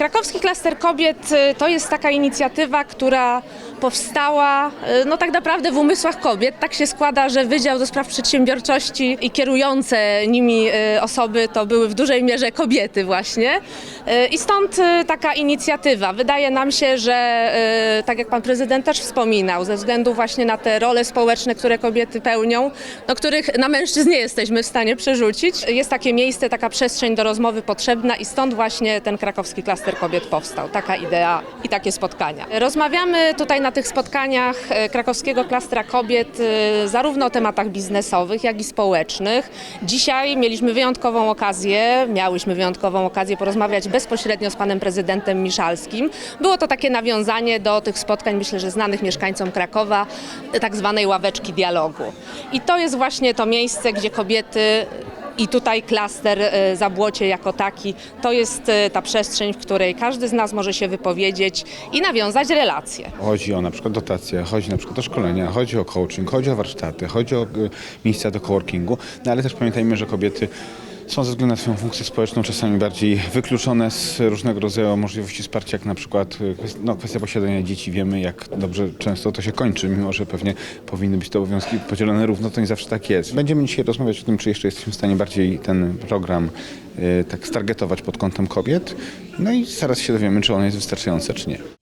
Krakowski Klaster Kobiet y, to jest taka inicjatywa, która powstała y, no tak naprawdę w umysłach kobiet. Tak się składa, że Wydział do Spraw Przedsiębiorczości i kierujące nimi y, osoby to były w dużej mierze kobiety właśnie. Y, I stąd taka inicjatywa. Wydaje nam się, że tak jak pan prezydent też wspominał, ze względu właśnie na te role społeczne, które kobiety pełnią, no, których na mężczyzn nie jesteśmy w stanie przerzucić, jest takie miejsce, taka przestrzeń do rozmowy potrzebna i stąd właśnie ten krakowski klaster kobiet powstał. Taka idea i takie spotkania. Rozmawiamy tutaj na tych spotkaniach e, krakowskiego klastra kobiet e, zarówno o tematach biznesowych, jak i społecznych. Dzisiaj mieliśmy wyjątkową okazję, miałyśmy wyjątkową okazję porozmawiać bezpośrednio z panem prezydentem Miszalskim. Było to takie nawiązanie do tych spotkań, myślę, że znanych mieszkańcom Krakowa, e, tak zwanej ławeczki dialogu. I to jest właśnie to miejsce, gdzie kobiety i tutaj klaster e, Zabłocie jako taki to jest e, ta przestrzeń, w której każdy z nas może się wypowiedzieć i nawiązać relacje. Chodzi o na przykład dotacje, chodzi na przykład o szkolenia, chodzi o coaching, chodzi o warsztaty, chodzi o y, miejsca do coworkingu, no ale też pamiętajmy, że kobiety są ze względu na swoją funkcję społeczną czasami bardziej wykluczone z różnego rodzaju możliwości wsparcia, jak na przykład y, no, kwestia posiadania dzieci. Wiemy, jak dobrze często to się kończy, mimo że pewnie powinny być te obowiązki podzielone równo, to nie zawsze tak jest. Będziemy dzisiaj rozmawiać o tym, czy jeszcze jesteśmy w stanie bardziej ten program y, tak stargetować pod kątem kobiet, no i zaraz się dowiemy, czy ono jest wystarczające, czy nie.